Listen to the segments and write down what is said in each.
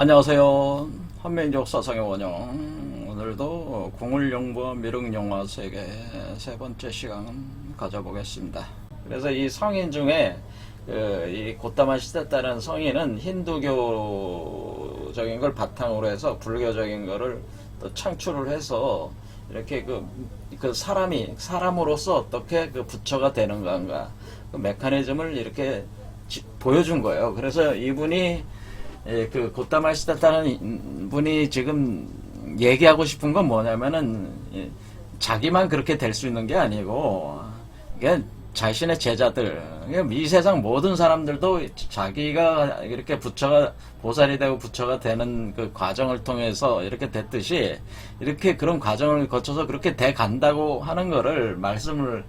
안녕하세요. 한민족 사상의 원영. 오늘도 궁을영부와 미륵 영화 세계 세 번째 시간 가져보겠습니다. 그래서 이 성인 중에 그, 이 고타마 시데타라는 성인은 힌두교적인 걸 바탕으로 해서 불교적인 거를 또 창출을 해서 이렇게 그, 그 사람이 사람으로서 어떻게 그 부처가 되는 건가 그 메커니즘을 이렇게 지- 보여준 거예요. 그래서 이분이 예, 그 고타마 시다타는 분이 지금 얘기하고 싶은 건 뭐냐면은 예, 자기만 그렇게 될 수 있는 게 아니고 자신의 제자들 이 세상 모든 사람들도 자기가 이렇게 부처가 보살이 되고 부처가 되는 그 과정을 통해서 이렇게 됐듯이 이렇게 그런 과정을 거쳐서 그렇게 돼 간다고 하는 거를 말씀을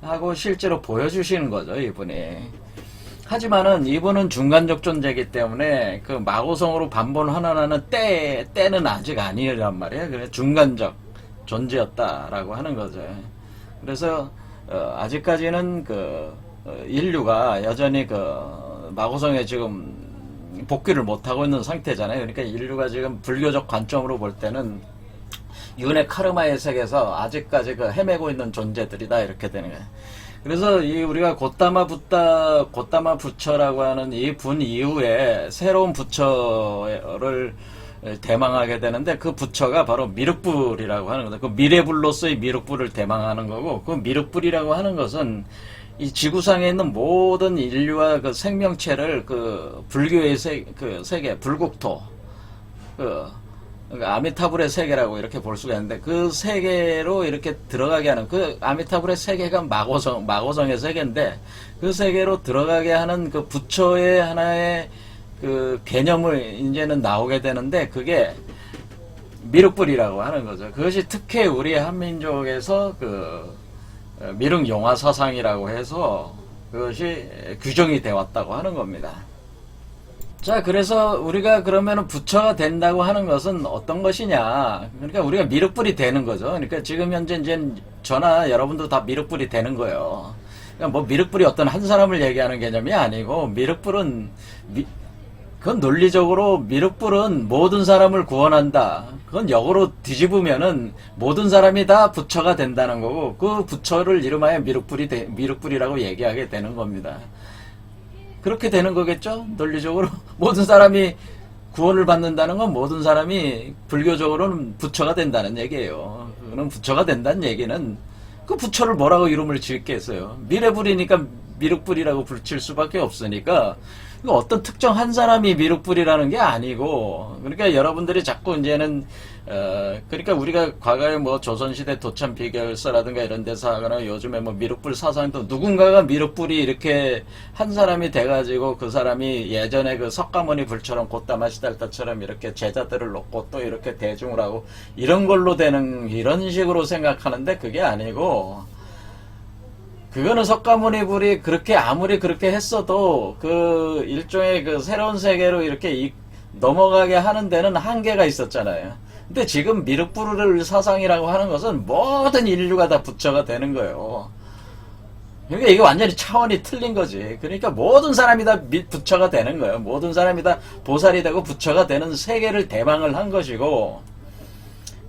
하고 실제로 보여주시는 거죠 이분이. 하지만은 이분은 중간적 존재이기 때문에 그 마고성으로 반본하나는 때 때는 아직 아니란 말이에요. 그래 중간적 존재였다라고 하는 거죠. 그래서 어, 아직까지는 그 어, 인류가 여전히 그 마고성에 지금 복귀를 못 하고 있는 상태잖아요. 그러니까 인류가 지금 불교적 관점으로 볼 때는 윤의 카르마의 세계에서 아직까지 그 헤매고 있는 존재들이다 이렇게 되는 거예요. 그래서 이 우리가 고타마 붓다 고타마 부처라고 하는 이 분 이후에 새로운 부처를 대망하게 되는데 그 부처가 바로 미륵불이라고 하는 거다. 그 미래불로서의 미륵불을 대망하는 거고 그 미륵불이라고 하는 것은 이 지구상에 있는 모든 인류와 그 생명체를 그 불교의 세, 그 세계 불국토 그 아미타불의 세계라고 이렇게 볼 수가 있는데 그 세계로 이렇게 들어가게 하는 그 아미타불의 세계가 마고성 마고성의 세계인데 그 세계로 들어가게 하는 그 부처의 하나의 그 개념을 이제는 나오게 되는데 그게 미륵불이라고 하는 거죠. 그것이 특히 우리 한민족에서 그 어, 미륵 용화 사상이라고 해서 그것이 규정이 되어 왔다고 하는 겁니다. 자, 그래서 우리가 그러면 부처가 된다고 하는 것은 어떤 것이냐. 그러니까 우리가 미륵불이 되는 거죠. 그러니까 지금 현재 이제 저나 여러분도 다 미륵불이 되는 거예요. 그러니까 뭐 미륵불이 어떤 한 사람을 얘기하는 개념이 아니고 미륵불은 미- 그건 논리적으로 미륵불은 모든 사람을 구원한다. 그건 역으로 뒤집으면은 모든 사람이 다 부처가 된다는 거고 그 부처를 이름하여 미륵불이 되- 미륵불이라고 얘기하게 되는 겁니다. 그렇게 되는 거겠죠? 논리적으로 모든 사람이 구원을 받는다는 건 모든 사람이 불교적으로는 부처가 된다는 얘기예요. 그는 부처가 된다는 얘기는 그 부처를 뭐라고 이름을 지을겠어요? 미래불이니까 미륵불이라고 붙일 수밖에 없으니까 어떤 특정 한 사람이 미륵불이라는 게 아니고 그러니까 여러분들이 자꾸 이제는 어 그러니까 우리가 과거에 뭐 조선시대 도참 비결서라든가 이런 데서 하거나 요즘에 뭐 미륵불 사상도 누군가가 미륵불이 이렇게 한 사람이 돼가지고 그 사람이 예전에 그 석가모니 불처럼 곧다마 시달다처럼 이렇게 제자들을 놓고 또 이렇게 대중을 하고 이런 걸로 되는 이런 식으로 생각하는데 그게 아니고 그거는 석가모니 불이 그렇게 아무리 그렇게 했어도 그 일종의 그 새로운 세계로 이렇게 이- 넘어가게 하는 데는 한계가 있었잖아요. 근데 지금 미륵불을 사상이라고 하는 것은 모든 인류가 다 부처가 되는 거예요. 그러니까 이게 완전히 차원이 틀린 거지. 그러니까 모든 사람이 다 미- 부처가 되는 거예요. 모든 사람이 다 보살이 되고 부처가 되는 세계를 대망을 한 것이고,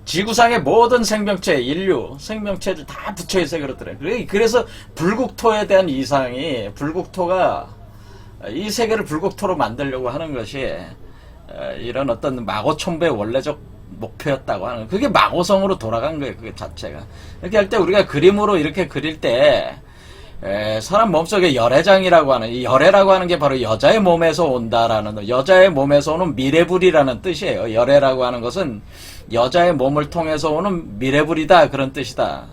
지구상의 모든 생명체, 인류, 생명체들 다 부처의 세계로. 그래- 그래서 불국토에 대한 이상이, 불국토가 이 세계를 불국토로 만들려고 하는 것이 어, 이런 어떤 마고총배의 원래적 목표였다고 하는. 그게 마고성으로 돌아간 거예요. 그게 자체가. 이렇게 할 때 우리가 그림으로 이렇게 그릴 때 에, 사람 몸속에 열애장이라고 하는 이 열애라고 하는 게 바로 여자의 몸에서 온다라는 거. 여자의 몸에서 오는 미래불이라는 뜻이에요. 열애라고 하는 것은 여자의 몸을 통해서 오는 미래불이다 그런 뜻이다.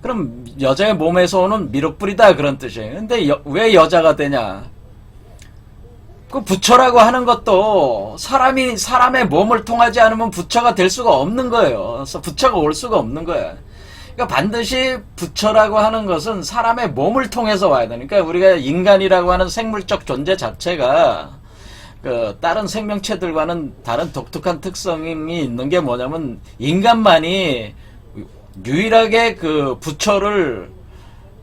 그럼 여자의 몸에서 오는 미륵불이다 그런 뜻이에요. 근데 여- 왜 여자가 되냐? 그 부처라고 하는 것도 사람이 사람의 몸을 통하지 않으면 부처가 될 수가 없는 거예요. 그래서 부처가 올 수가 없는 거예요. 그러니까 반드시 부처라고 하는 것은 사람의 몸을 통해서 와야 되니까 그러니까 우리가 인간이라고 하는 생물적 존재 자체가 그 다른 생명체들과는 다른 독특한 특성이 있는 게 뭐냐면 인간만이 유일하게 그 부처를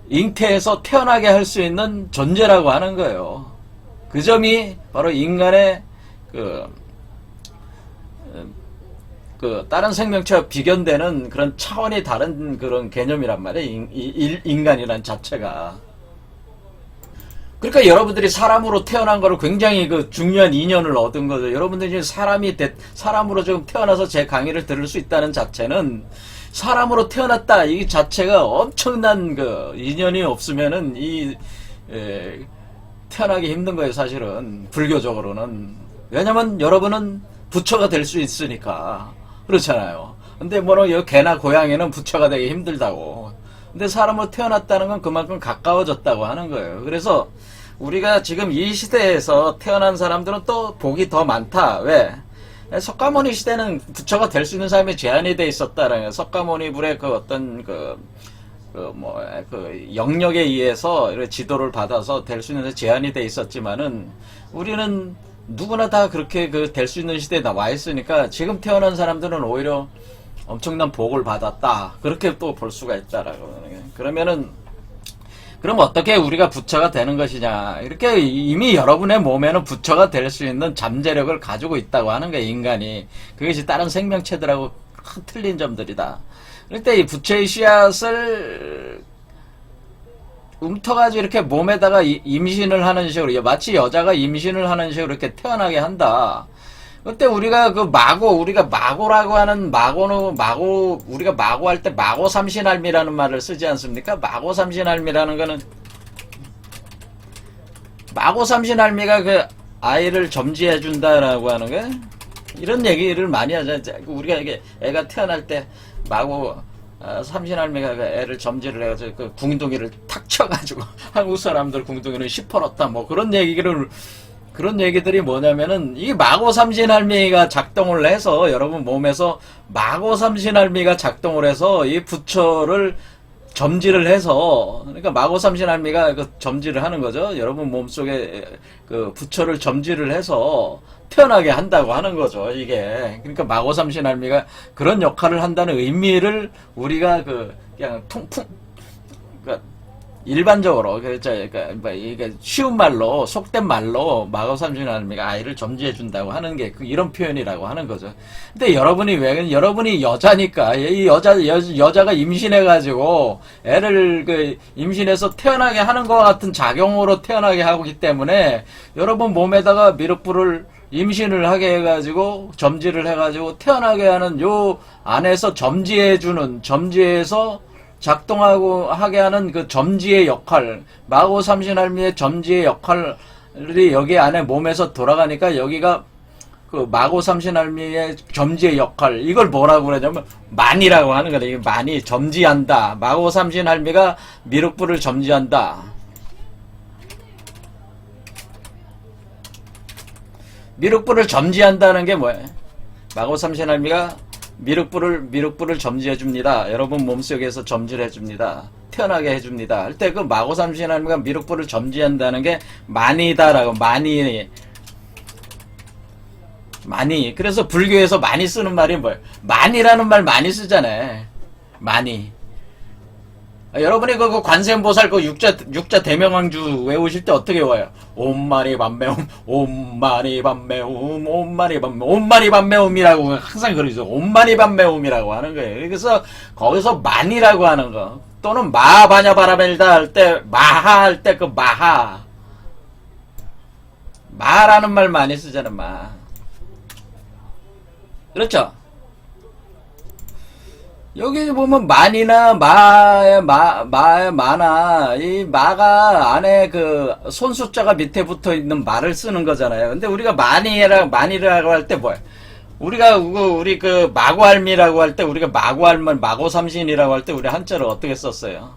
잉태해서 태어나게 할 수 있는 존재라고 하는 거예요. 그 점이 바로 인간의 그 그 다른 생명체와 비견되는 그런 차원이 다른 그런 개념이란 말이에요. 인, 인- 인간이란 자체가. 그러니까 여러분들이 사람으로 태어난 거를 굉장히 그 중요한 인연을 얻은 거죠. 여러분들이 사람이 돼- 사람으로 지금 태어나서 제 강의를 들을 수 있다는 자체는 사람으로 태어났다 이 자체가 엄청난 그 인연이 없으면은 이 에, 태어나기 힘든 거예요, 사실은 불교적으로는. 왜냐면 여러분은 부처가 될 수 있으니까 그렇잖아요. 근데 뭐여 개나 고양이는 부처가 되기 힘들다고. 근데 사람으로 태어났다는 건 그만큼 가까워졌다고 하는 거예요. 그래서 우리가 지금 이 시대에서 태어난 사람들은 또 복이 더 많다. 왜? 석가모니 시대는 부처가 될 수 있는 사람이 제한이 돼 있었다는 거예요. 석가모니 불의 그 어떤 그, 그, 뭐, 그, 영역에 의해서 이렇게 지도를 받아서 될 수 있는 데 제한이 돼 있었지만은 우리는 누구나 다 그렇게 그 될 수 있는 시대에 나와 있으니까 지금 태어난 사람들은 오히려 엄청난 복을 받았다. 그렇게 또 볼 수가 있다라고. 그러면은 그럼 어떻게 우리가 부처가 되는 것이냐? 이렇게 이미 여러분의 몸에는 부처가 될 수 있는 잠재력을 가지고 있다고 하는 거예요, 인간이. 그것이 다른 생명체들하고 큰 틀린 점들이다. 그럴 때이 부처의 씨앗을 움터가지고 이렇게 몸에다가 이- 임신을 하는 식으로, 마치 여자가 임신을 하는 식으로 이렇게 태어나게 한다. 그때 우리가 그 마고 우리가 마고라고 하는 마고는 마고 우리가 마고 할 때 마고 삼신할미라는 말을 쓰지 않습니까? 마고 삼신할미라는 거는 마고 삼신할미가 그 아이를 점지해 준다라고 하는 거 이런 얘기를 많이 하잖아요. 우리가 이게 애가 태어날 때 마고 아, 삼신할미가 그 애를 점지를 해가지고 그 궁둥이를 탁 쳐가지고 한국 사람들 궁둥이는 시퍼렇다 뭐 그런 얘기를 그런 얘기들이 뭐냐면은 이 마고 삼신할미가 작동을 해서 여러분 몸에서 마고 삼신할미가 작동을 해서 이 부처를 점지를 해서 그러니까 마고 삼신할미가 그 점지를 하는 거죠. 여러분 몸 속에 그 부처를 점지를 해서 태어나게 한다고 하는 거죠. 이게 그러니까 마고 삼신 할미가 그런 역할을 한다는 의미를 우리가 그 그냥 통풍 그러니까 일반적으로 그렇죠. 그러니까 뭐 이게 쉬운 말로 속된 말로 마고 삼신 할미가 아이를 점지해 준다고 하는 게그 이런 표현이라고 하는 거죠. 근데 여러분이 왜 여러분이 여자니까 이 여자 여, 여자가 임신해 가지고 애를 그 임신해서 태어나게 하는 것 같은 작용으로 태어나게 하기 때문에 여러분 몸에다가 미륵불을 임신을 하게 해가지고 점지를 해가지고 태어나게 하는 요 안에서 점지해주는 점지해서 작동하고 하게 하는 그 점지의 역할, 마고 삼신할미의 점지의 역할이 여기 안에 몸에서 돌아가니까 여기가 그 마고 삼신할미의 점지의 역할, 이걸 뭐라고 그러냐면 만이라고 하는 거다. 이게 만이 점지한다. 마고 삼신할미가 미륵불을 점지한다. 미륵불을 점지한다는 게 뭐예요? 마고 삼신할미가 미륵불을 미륵불을 점지해 줍니다. 여러분 몸속에서 점지를 해 줍니다. 태어나게 해 줍니다. 할 때 그 마고 삼신할미가 미륵불을 점지한다는 게 많이다라고 많이 많이 그래서 불교에서 많이 쓰는 말이 뭐예요? 많이라는 말 많이 쓰잖아요. 많이 아, 여러분이 그, 그 관세음보살 그 육자 육자 대명왕주 외우실 때 어떻게 외워요? 옴마니 밤매움, 옴마니 밤매움, 옴마니 밤매움, 옴마니 밤매움이라고 항상 그러죠. 옴마니 밤매움이라고 하는 거예요. 그래서 거기서 만이라고 하는 거 또는 마바냐 바라멜다 할 때 마하 할 때 그 마하 마라는 말 많이 쓰잖아 마. 그렇죠? 여기 보면 만이나 마의 마, 마의 마나 이 마가 안에 그 손숫자가 밑에 붙어 있는 말을 쓰는 거잖아요. 근데 우리가 만이라 만이라고 할 때 뭐야? 우리가 그 우리 그 마고할미라고 할 때 우리가 마고할만 마고삼신이라고 할 때 우리 한자를 어떻게 썼어요?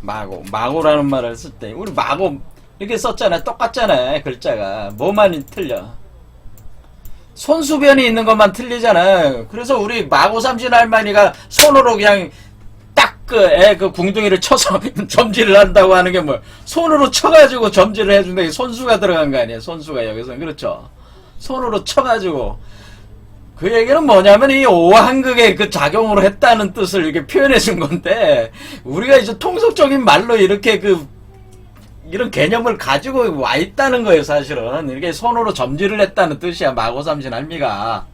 마고 마고라는 말을 쓸 때 우리 마고 이렇게 썼잖아요. 똑같잖아요. 글자가 뭐만 틀려? 손수변이 있는 것만 틀리잖아요. 그래서 우리 마고 삼신 할머니가 손으로 그냥 딱그애그 궁둥이를 쳐서 점지를 한다고 하는 게 뭐 손으로 쳐가지고 점지를 해준다. 이 손수가 들어간 거 아니에요. 손수가 여기서 그렇죠. 손으로 쳐가지고 그 얘기는 뭐냐면 이 오한극의 그 작용으로 했다는 뜻을 이렇게 표현해 준 건데 우리가 이제 통속적인 말로 이렇게 그 이런 개념을 가지고 와 있다는 거예요, 사실은. 이렇게 손으로 점지를 했다는 뜻이야, 마고삼신 할미가.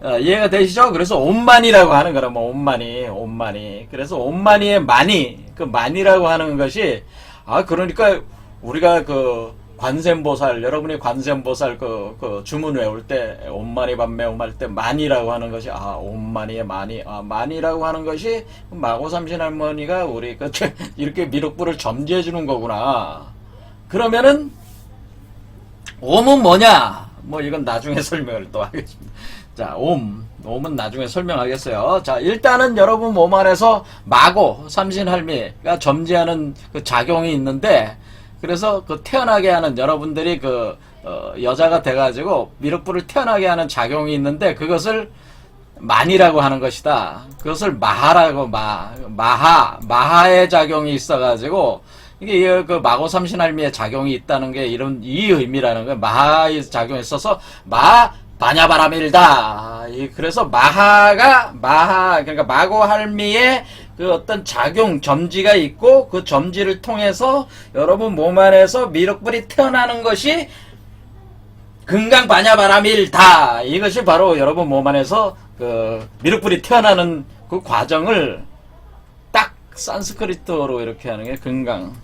어, 이해가 되시죠? 그래서 온만이라고 하는 거라 뭐 온만이 온만이 그래서 온만이의 만이 그 만이라고 하는 것이 아 그러니까 우리가 그 관세음보살 여러분이 관세음보살 그, 그 주문 외울 때 온만이 반매옴 할 때 만이라고 하는 것이 아 온만이의 만이 아 만이라고 하는 것이 마고삼신 할머니가 우리 그 이렇게 미륵불을 점지해 주는 거구나 그러면은 옴은 뭐냐? 뭐 이건 나중에 설명을 또 하겠습니다. 자, 옴. 옴은 나중에 설명하겠어요. 자, 일단은 여러분 몸 안에서 마고, 삼신할미가 점지하는 그 작용이 있는데, 그래서 그 태어나게 하는 여러분들이 그, 어, 여자가 돼가지고 미륵불을 태어나게 하는 작용이 있는데, 그것을 만이라고 하는 것이다. 그것을 마하라고, 마, 마하, 마하의 작용이 있어가지고, 이게 이- 그 마고 삼신할미의 작용이 있다는 게 이런 이 의미라는 거예요. 마하의 작용이 있어서 마 바냐바라밀다. 이- 그래서 마하가 마하 그러니까 마고 할미의 그 어떤 작용 점지가 있고 그 점지를 통해서 여러분 몸 안에서 미륵불이 태어나는 것이 금강 바냐바라밀다. 이것이 바로 여러분 몸 안에서 그 미륵불이 태어나는 그 과정을 딱 산스크리트어로 이렇게 하는 게 금강.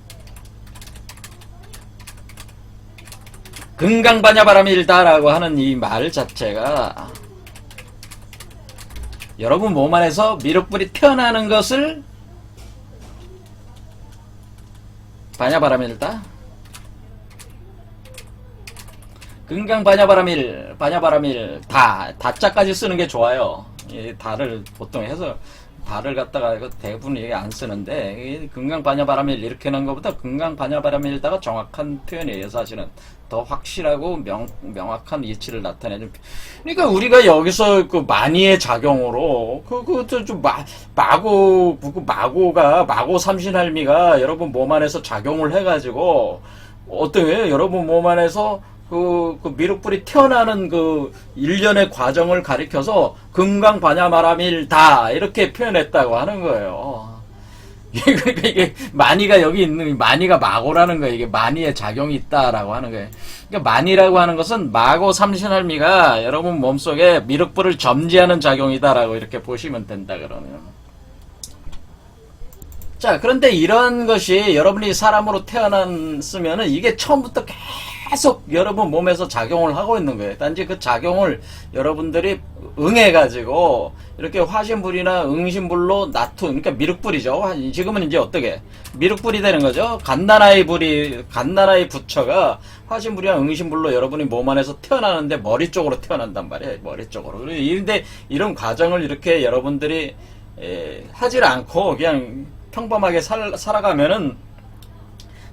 금강바냐바람일다라고 하는 이 말 자체가 여러분 몸 안에서 미륵불이 태어나는 것을 바냐바람일다? 금강바냐바람일 바냐바람일 다 다자까지 쓰는 게 좋아요. 이 다를 보통 해서 다를 갖다가 이거 대부분 이게 안 쓰는데 이 금강바냐바람일 이렇게 하는 것보다 금강바냐바람일다가 정확한 표현이에요 사실은 더 확실하고 명, 명확한 이치를 나타내는 표- 그러니까 우리가 여기서 그 마니의 작용으로 그그좀 마고 그 마고가 마고 삼신할미가 여러분 몸 안에서 작용을 해가지고 어떤 게 여러분 몸 안에서 그, 그 미륵불이 태어나는 그 일련의 과정을 가리켜서 금강 반야마라밀다 이렇게 표현했다고 하는 거예요. 그러니까 이게 마니가 여기 있는 마니가 마고라는 거예요. 이게 마니의 작용이 있다라고 하는 거예요. 그러니까 마니라고 하는 것은 마고 삼신할미가 여러분 몸속에 미륵불을 점지하는 작용이다라고 이렇게 보시면 된다 그러네요. 자, 그런데 이런 것이 여러분이 사람으로 태어났으면은 이게 처음부터 계속 여러분 몸에서 작용을 하고 있는 거예요. 단지 그 작용을 여러분들이 응해가지고 이렇게 화신불이나 응신불로 놔둔, 그러니까 미륵불이죠. 화- 지금은 이제 어떻게? 미륵불이 되는 거죠. 갓나라의 불이, 갓나라의 부처가 화신불이나 응신불로 여러분이 몸 안에서 태어나는데 머리 쪽으로 태어난단 말이에요. 머리 쪽으로. 그런데 이런 과정을 이렇게 여러분들이 에, 하질 않고 그냥 평범하게 살, 살아가면은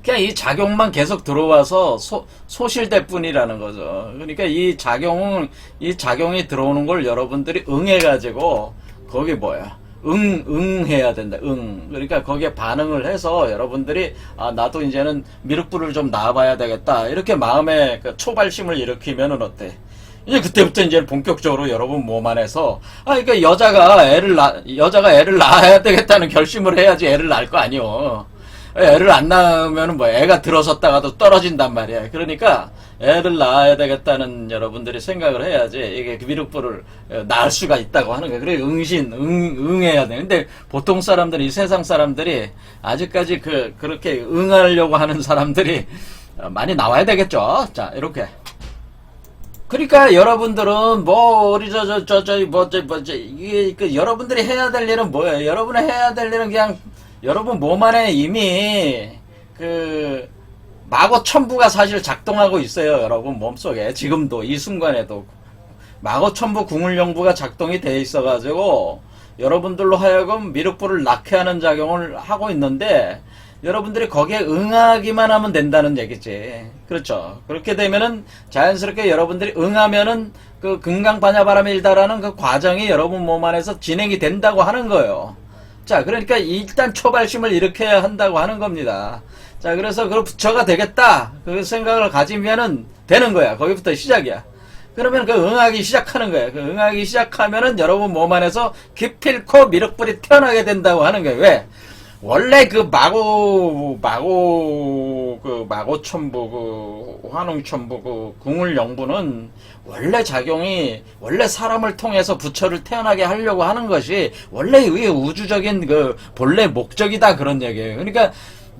그냥 이 작용만 계속 들어와서 소, 소실될 뿐이라는 거죠. 그러니까 이 작용은, 이 작용이 들어오는 걸 여러분들이 응해가지고, 거기 뭐야. 응, 응 해야 된다. 응. 그러니까 거기에 반응을 해서 여러분들이, 아, 나도 이제는 미륵불을 좀 낳아봐야 되겠다. 이렇게 마음에 그 초발심을 일으키면은 어때? 이제 그때부터 이제 본격적으로 여러분 몸 안에서, 아, 그러니까 여자가 애를 낳, 여자가 애를 낳아야 되겠다는 결심을 해야지 애를 낳을 거 아니요. 애를 안 낳으면 뭐 애가 들어섰다가도 떨어진단 말이야. 그러니까 애를 낳아야 되겠다는 여러분들이 생각을 해야지 이게 그 미륵불을 어, 낳을 수가 있다고 하는 거야. 그래 응신, 응, 응해야 돼. 근데 보통 사람들이 이 세상 사람들이 아직까지 그 그렇게 응하려고 하는 사람들이 어, 많이 나와야 되겠죠. 자 이렇게. 그러니까 여러분들은 뭐 우리 저 저 저저 뭐저 뭐저 이게 그 여러분들이 해야 될 일은 뭐예요? 여러분이 해야 될 일은 그냥 여러분 몸 안에 이미 그 마고 천부가 사실 작동하고 있어요. 여러분 몸속에 지금도 이 순간에도 마고 천부 궁을영부가 작동이 돼 있어 가지고 여러분들로 하여금 미륵불을 낳게 하는 작용을 하고 있는데 여러분들이 거기에 응하기만 하면 된다는 얘기지. 그렇죠. 그렇게 되면은 자연스럽게 여러분들이 응하면은 그 금강반야바람이 일다라는 그 과정이 여러분 몸 안에서 진행이 된다고 하는 거예요. 자, 그러니까 일단 초발심을 일으켜야 한다고 하는 겁니다. 자, 그래서 그 부처가 되겠다. 그 생각을 가지면은 되는 거야. 거기부터 시작이야. 그러면 그 응하기 시작하는 거예요. 그 응하기 시작하면은 여러분 몸 안에서 기필코 미륵불이 태어나게 된다고 하는 거예요. 왜? 원래 그 마고 마고 그 마고천부 그 환웅천부 그 궁울영부는 원래 작용이 원래 사람을 통해서 부처를 태어나게 하려고 하는 것이 원래 이 우주적인 그 본래 목적이다 그런 얘기예요. 그러니까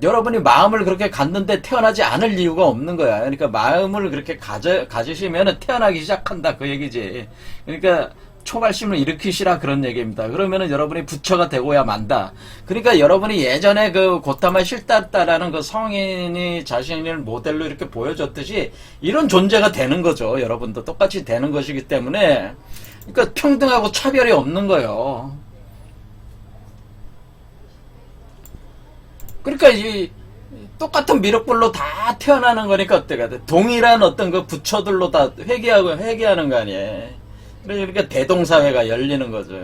여러분이 마음을 그렇게 갖는데 태어나지 않을 이유가 없는 거야. 그러니까 마음을 그렇게 가져 가지시면 태어나기 시작한다 그 얘기지. 그러니까 초발심을 일으키시라 그런 얘기입니다. 그러면은 여러분이 부처가 되고야 만다. 그러니까 여러분이 예전에 그 고타마 실다다라는 그 성인이 자신을 모델로 이렇게 보여줬듯이 이런 존재가 되는 거죠. 여러분도 똑같이 되는 것이기 때문에 그러니까 평등하고 차별이 없는 거예요. 그러니까 이 똑같은 미륵불로 다 태어나는 거니까 어때가 돼? 동일한 어떤 그 부처들로 다 회귀하고 회귀하는 거 아니에요. 그러니까 대동사회가 열리는 거죠.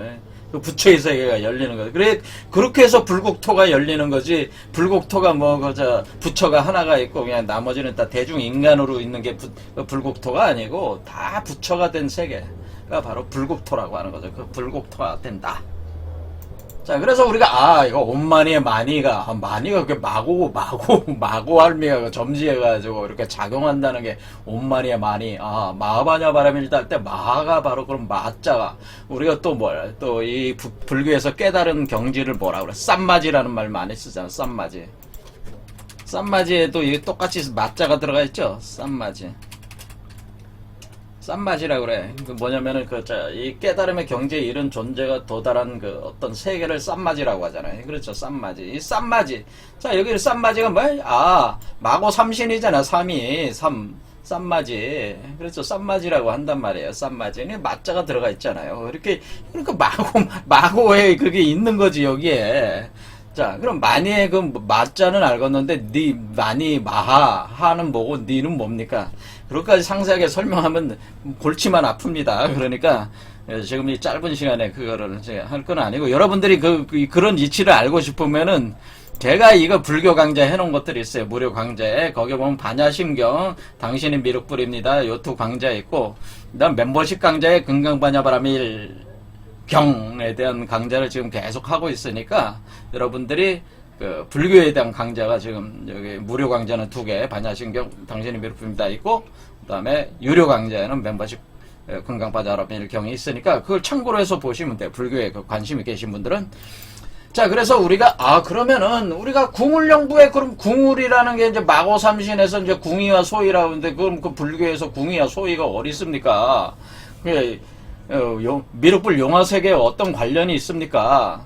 그 부처의 세계가 열리는 거죠. 그래 그렇게 해서 불국토가 열리는 거지. 불국토가 뭐 그저 부처가 하나가 있고 그냥 나머지는 다 대중 인간으로 있는 게 부- 그 불국토가 아니고 다 부처가 된 세계가 바로 불국토라고 하는 거죠. 그 불국토가 된다. 자, 그래서 우리가, 아, 이거 온마니의 마니가, 아, 마니가 그게 마고, 마고, 마고 할미가 그 점지해가지고 이렇게 작용한다는 게 온마니의 마니. 아, 마하바냐 바람일 때할때 마가 바로 그런 마자가. 우리가 또 뭘, 또 이 불교에서 깨달은 경지를 뭐라 그래. 쌈마지라는 말 많이 쓰잖아, 쌈마지. 쌈마지에도 이 똑같이 마자가 들어가 있죠? 쌈마지. 쌈마지라 그래. 그 뭐냐면은 그, 자, 이 깨달음의 경지에 이른 존재가 도달한 그 어떤 세계를 쌈마지라고 하잖아요. 그렇죠. 쌈마지. 이 쌈마지. 자, 여기 쌈마지가 뭐야? 아, 마고 삼신이잖아. 삼이. 삼. 쌈마지. 그렇죠. 쌈마지라고 한단 말이에요. 쌈마지. 이 마자가 들어가 있잖아요. 이렇게, 그러니까 마고, 마고에 그게 있는 거지, 여기에. 자, 그럼 마니의 그 마자는 알겠는데 니 마니 마하 하는 뭐고 니는 뭡니까? 그것까지 상세하게 설명하면 골치만 아픕니다. 그러니까 예, 지금 이 짧은 시간에 그거를 할 건 아니고 여러분들이 그, 그 그런 이치를 알고 싶으면은 제가 이거 불교 강좌 해놓은 것들이 있어요. 무료 강좌에. 거기 보면 반야심경, 당신이 미륵불입니다. 요트 강좌 있고, 그 다음 멤버십 강좌에 금강반야바라밀 경에 대한 강좌를 지금 계속 하고 있으니까 여러분들이 그 불교에 대한 강좌가 지금 여기 무료 강좌는 두 개, 반야신경 당신이 미륵입니다 있고 그다음에 유료 강좌에는 멤버십 금강바자라밀 경이 있으니까 그걸 참고로 해서 보시면 돼요. 불교에 그 관심이 계신 분들은 자, 그래서 우리가, 아, 그러면은, 우리가 궁울령부에, 그럼 궁울이라는 게 이제 마고삼신에서 이제 궁이와 소이라고 하는데, 그럼 그 불교에서 궁이와 소이가 어디 있습니까? 그, 어, 요- 미륵불 용화세계에 어떤 관련이 있습니까?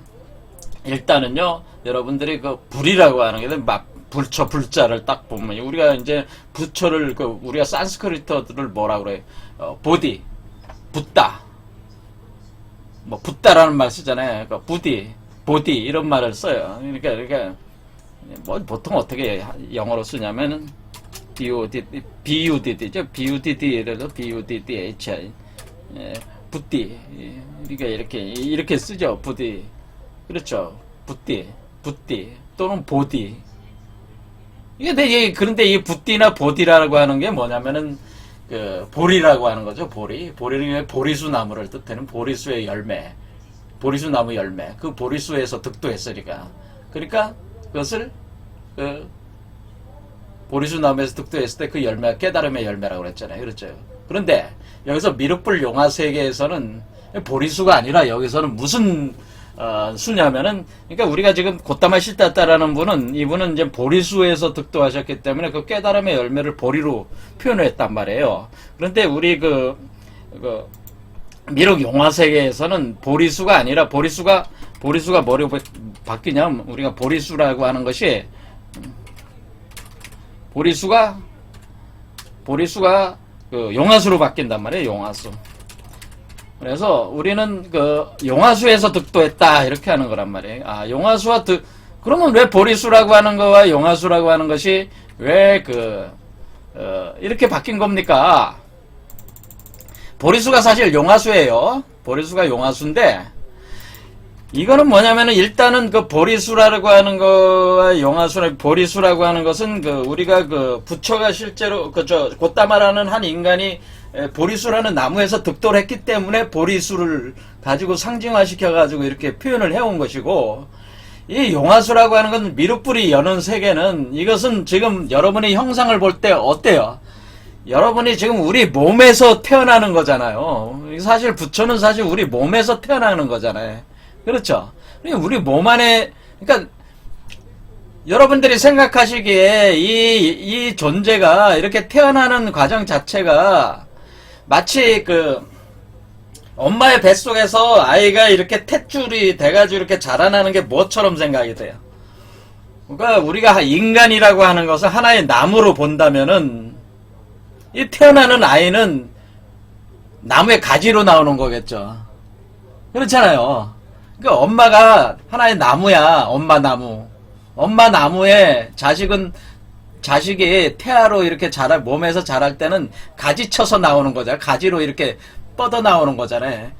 일단은요, 여러분들이 그 불이라고 하는 게, 막, 불처, 불자를 딱 보면, 우리가 이제 부처를, 그, 우리가 산스크리트들을 뭐라 그래, 어, 보디, 붓다, 뭐 붓다라는 말 쓰잖아요. 그러니까 부디, 보디 이런 말을 써요. 그러니까 그러니까 뭐 보통 어떻게 영어로 쓰냐면은 BUD, BUDD죠. BUDD를 BUDDH, 예, 붓디. 예, 그러니까 이렇게 이렇게 쓰죠. 부디. 그렇죠. 붓디, 붓디 또는 보디. 이게 되게 그런데 이 붓디나 보디라고 하는 게 뭐냐면은 그 보리라고 하는 거죠. 보리. 보리는 보리수 나무를 뜻하는 보리수의 열매. 보리수 나무 열매. 그 보리수에서 득도했으니까. 그러니까 그것을 그 보리수 나무에서 득도했을 때 그 열매가 깨달음의 열매라고 그랬잖아요. 그렇죠. 그런데 여기서 미륵불 용화 세계에서는 보리수가 아니라 여기서는 무슨 어, 수냐면은 그러니까 우리가 지금 곧다마 실다다라는 분은 이분은 이제 보리수에서 득도하셨기 때문에 그 깨달음의 열매를 보리로 표현을 했단 말이에요. 그런데 우리 그, 그 미륵 용화 세계에서는 보리수가 아니라 보리수가 보리수가 뭐로 바- 바뀌냐면 우리가 보리수라고 하는 것이 보리수가 보리수가 그 용화수로 바뀐단 말이에요. 용화수. 그래서 우리는 그 용화수에서 득도했다 이렇게 하는 거란 말이에요. 아 용화수와 득 그러면 왜 보리수라고 하는 거와 용화수라고 하는 것이 왜그 어, 이렇게 바뀐 겁니까? 보리수가 사실 용화수예요. 보리수가 용화수인데 이거는 뭐냐면은 일단은 그 보리수라고 하는 거와 용화수라 보리수라고 하는 것은 그 우리가 그 부처가 실제로 그저 곧다마라는 한 인간이 에, 보리수라는 나무에서 득도를 했기 때문에 보리수를 가지고 상징화 시켜 가지고 이렇게 표현을 해온 것이고 이 용화수라고 하는 건 미륵불이 여는 세계는 이것은 지금 여러분이 형상을 볼 때 어때요? 여러분이 지금 우리 몸에서 태어나는 거잖아요. 사실 부처는 사실 우리 몸에서 태어나는 거잖아요. 그렇죠? 우리 몸 안에, 그러니까 여러분들이 생각하시기에 이, 이 존재가 이렇게 태어나는 과정 자체가 마치 그 엄마의 뱃속에서 아이가 이렇게 탯줄이 돼가지고 이렇게 자라나는 게 뭐처럼 생각이 돼요. 그러니까 우리가 인간이라고 하는 것을 하나의 나무로 본다면은 이 태어나는 아이는 나무의 가지로 나오는 거겠죠. 그렇잖아요. 그러니까 엄마가 하나의 나무야. 엄마 나무. 엄마 나무에 자식은 자식이 태아로 이렇게 자랄 몸에서 자랄 때는 가지 쳐서 나오는 거잖아. 가지로 이렇게 뻗어 나오는 거잖아요.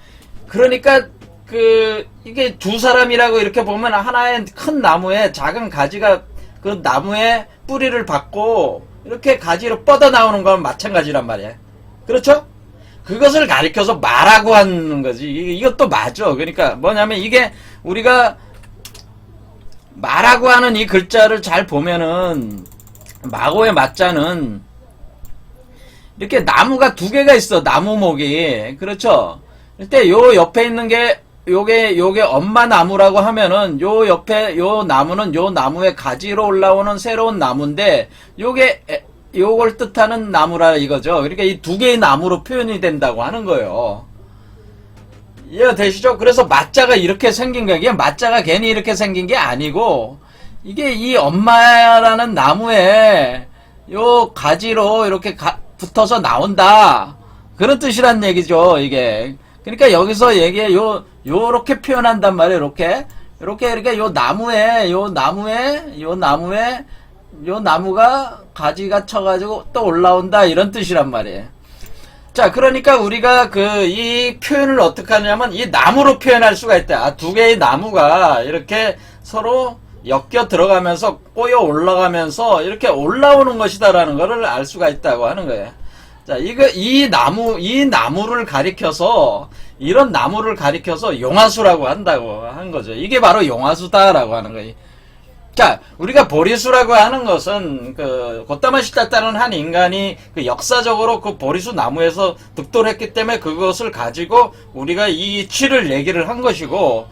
그러니까 그 이게 두 사람이라고 이렇게 보면 하나의 큰 나무에 작은 가지가 그 나무에 뿌리를 받고 이렇게 가지로 뻗어 나오는 건 마찬가지란 말이에요. 그렇죠? 그것을 가리켜서 말하고 하는 거지. 이- 이것도 맞아. 그러니까 뭐냐면 이게 우리가 말하고 하는 이 글자를 잘 보면은 마고의 맞자는 이렇게 나무가 두 개가 있어 나무목이 그렇죠 일때 요 옆에 있는 게 요게 요게 엄마 나무라고 하면은 요 옆에 요 나무는 요 나무의 가지로 올라오는 새로운 나무인데 요게 에- 요걸 뜻하는 나무라 이거죠 그러니까 이 두 개의 나무로 표현이 된다고 하는 거예요 이해가 되시죠? 그래서 맞자가 이렇게 생긴. 이게 맞자가 괜히 이렇게 생긴 게 아니고, 이게 이 엄마라는 나무에 요 가지로 이렇게 가- 붙어서 나온다. 그런 뜻이란 얘기죠, 이게. 그러니까 여기서 얘기해, 요, 요렇게 표현한단 말이에요, 요렇게. 요렇게, 이렇게 요 나무에, 요 나무에, 요 나무에, 요 나무가 가지가 쳐 가지고 또 올라온다, 이런 뜻이란 말이에요. 자, 그러니까 우리가 그 이 표현을 어떻게 하냐면 이 나무로 표현할 수가 있다. 아, 두 개의 나무가 이렇게 서로 엮여 들어가면서 꼬여 올라가면서 이렇게 올라오는 것이다라는 것을 알 수가 있다고 하는 거예요. 자, 이거 이 나무 이 나무를 가리켜서 이런 나무를 가리켜서 용화수라고 한다고 한 거죠. 이게 바로 용화수다라고 하는 거예요. 자, 우리가 보리수라고 하는 것은 그 곧다마 시다다는 한 인간이 그 역사적으로 그 보리수 나무에서 득도했기 때문에 그것을 가지고 우리가 이 치를 얘기를 한 것이고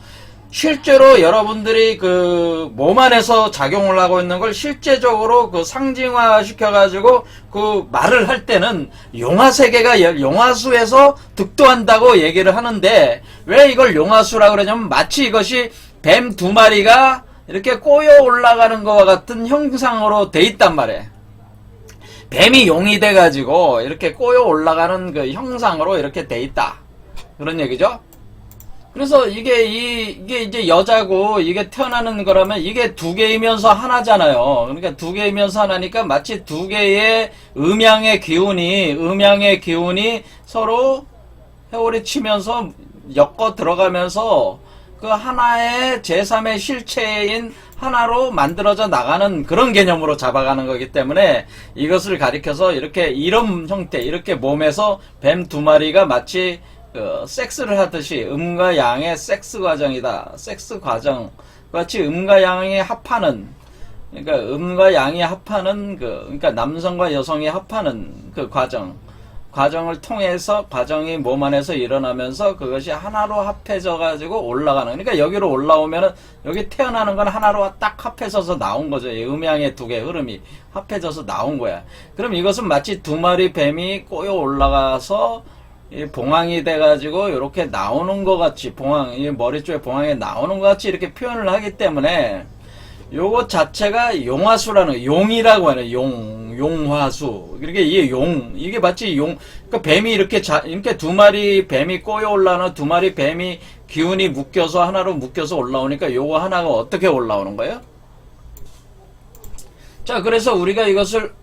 실제로 여러분들이 그 몸 안에서 작용을 하고 있는 걸 실제적으로 그 상징화 시켜가지고 그 말을 할 때는 용화 세계가 여- 용화수에서 득도한다고 얘기를 하는데 왜 이걸 용화수라고 그러냐면 마치 이것이 뱀 두 마리가 이렇게 꼬여 올라가는 것과 같은 형상으로 돼 있단 말이에요. 뱀이 용이 돼가지고 이렇게 꼬여 올라가는 그 형상으로 이렇게 돼 있다. 그런 얘기죠. 그래서 이게 이, 이게 이제 여자고 이게 태어나는 거라면 이게 두 개이면서 하나잖아요. 그러니까 두 개이면서 하나니까 마치 두 개의 음양의 기운이 음양의 기운이 서로 회오리 치면서 엮어 들어가면서 그 하나의 제3의 실체인 하나로 만들어져 나가는 그런 개념으로 잡아가는 거기 때문에 이것을 가리켜서 이렇게 이런 형태, 이렇게 몸에서 뱀 두 마리가 마치 그 섹스를 하듯이 음과 양의 섹스 과정이다. 섹스 과정. 같이 음과 양이 합하는 그러니까 음과 양이 합하는 그 그러니까 남성과 여성이 합하는 그 과정. 과정을 통해서 과정이 몸 안에서 일어나면서 그것이 하나로 합해져 가지고 올라가는 그러니까 여기로 올라오면은 여기 태어나는 건 하나로 딱 합해져서 나온 거죠 이 음양의 두개 흐름이 합해져서 나온 거야 그럼 이것은 마치 두 마리 뱀이 꼬여 올라가서 이 봉황이 돼 가지고 이렇게 나오는 것 같이 봉황 이 머리 쪽에 봉황이 나오는 것 같이 이렇게 표현을 하기 때문에 요것 자체가 용화수라는 용이라고 하는 용 용화수 이렇게 이게 용 이게 마치 용 그러니까 뱀이 이렇게 자, 이렇게 두 마리 뱀이 꼬여 올라오는 두 마리 뱀이 기운이 묶여서 하나로 묶여서 올라오니까 요거 하나가 어떻게 올라오는 거예요? 자 그래서 우리가 이것을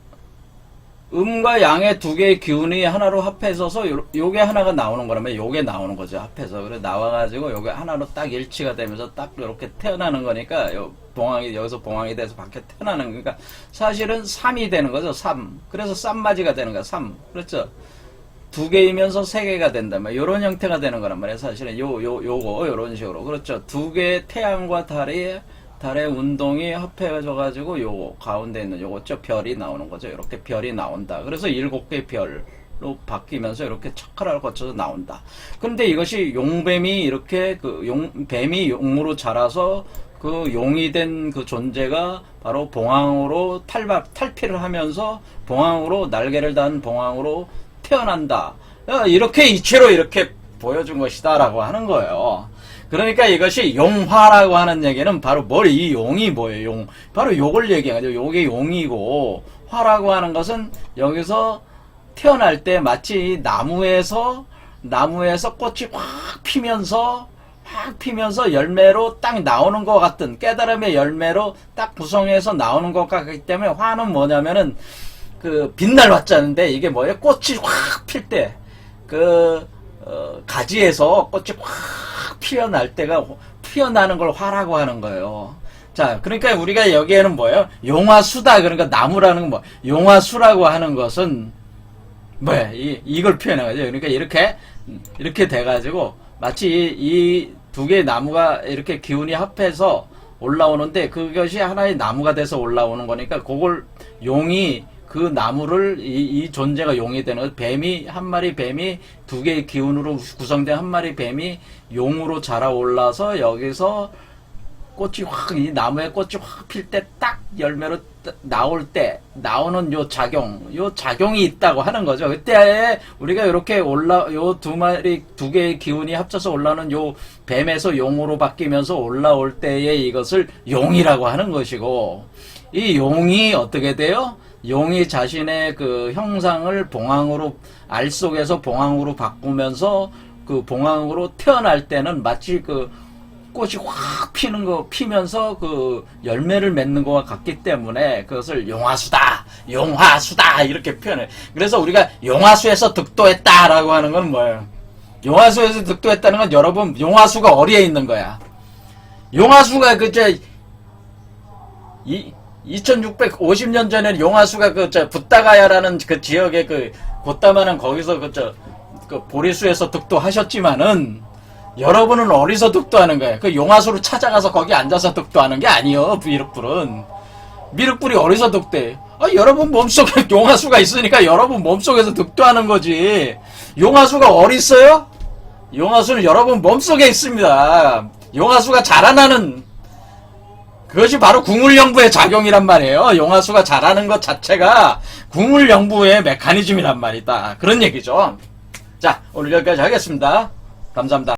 음과 양의 두 개의 기운이 하나로 합해져서 요, 요게 하나가 나오는 거라면 요게 나오는 거죠 합해서. 그래 나와가지고 요게 하나로 딱 일치가 되면서 딱 이렇게 태어나는 거니까 요 봉황이 여기서 봉황이 돼서 밖에 태어나는 거니까 사실은 3이 되는 거죠 3 그래서 쌈맞이가 되는 거야 3 그렇죠? 두 개이면서 세 개가 된다면 요런 형태가 되는 거란 말이에요 사실은. 요 요 요거 요런 식으로. 그렇죠? 두 개의 태양과 달이 달의 운동이 합해져 가지고 요 가운데 있는 요거 저 별이 나오는 거죠. 이렇게 별이 나온다. 그래서 일곱 개 별로 바뀌면서 이렇게 척화를 거쳐서 나온다. 근데 이것이 용뱀이 이렇게 그 용 뱀이 용으로 자라서 그 용이 된 그 존재가 바로 봉황으로 탈박 탈피를 하면서 봉황으로 날개를 단 봉황으로 태어난다. 어, 이렇게 이치로 이렇게 보여준 것이다라고 하는 거예요. 그러니까 이것이 용화라고 하는 얘기는 바로 뭘이 용이 뭐예요? 용 바로 요걸 얘기하죠. 요게 용이고 화라고 하는 것은 여기서 태어날 때 마치 이 나무에서 나무에서 꽃이 확 피면서 확 피면서 열매로 딱 나오는 것 같은 깨달음의 열매로 딱 구성해서 나오는 것 같기 때문에 화는 뭐냐면은 그 빛날 화자인데 이게 뭐예요? 꽃이 확 필 때 그 어, 가지에서 꽃이 확 피어날 때가 피어나는 걸 화라고 하는 거예요. 자, 그러니까 우리가 여기에는 뭐예요? 용화수다. 그러니까 나무라는 건 뭐, 용화수라고 하는 것은 뭐야? 이, 이걸 표현한 거죠. 그러니까 이렇게, 이렇게 돼 가지고, 마치 이두 개의 나무가 이렇게 기운이 합해서 올라오는데, 그것이 하나의 나무가 돼서 올라오는 거니까, 그걸 용이 그 나무를 이, 이 존재가 용이 되는 거예요. 뱀이 한 마리 뱀이 두 개의 기운으로 구성된 한 마리 뱀이 용으로 자라 올라서 여기서 꽃이 확 이 나무에 꽃이 확 필 때 딱 열매로 따- 나올 때 나오는 요 작용 요 작용이 있다고 하는 거죠 그때 우리가 이렇게 올라 요 두 마리 두 개의 기운이 합쳐서 올라오는 요 뱀에서 용으로 바뀌면서 올라올 때에 이것을 용이라고 하는 것이고 이 용이 어떻게 돼요? 용이 자신의 그 형상을 봉황으로 알 속에서 봉황으로 바꾸면서 그 봉황으로 태어날 때는 마치 그 꽃이 확 피는 거 피면서 그 열매를 맺는 것과 같기 때문에 그것을 용화수다 용화수다 이렇게 표현해. 그래서 우리가 용화수에서 득도했다라고 하는 건 뭐예요? 용화수에서 득도했다는 건 여러분 용화수가 어디에 있는 거야? 용화수가 그저 이 2650년 전에 용화수가 그저 붓다가야라는 그 지역의 그 곧다마는 거기서 그저 그 보리수에서 득도하셨지만은 여러분은 어디서 득도하는 거예요? 그 용화수로 찾아가서 거기 앉아서 득도하는 게 아니요. 미륵불은 미륵불이 어디서 득도해? 아, 여러분 몸속에 용화수가 있으니까 여러분 몸속에서 득도하는 거지. 용화수가 어디 있어요? 용화수는 여러분 몸속에 있습니다. 용화수가 자라나는 그것이 바로 궁울영부의 작용이란 말이에요. 용화수가 자라는 것 자체가 궁울영부의 메커니즘이란 말이다. 그런 얘기죠. 자, 오늘 여기까지 하겠습니다. 감사합니다.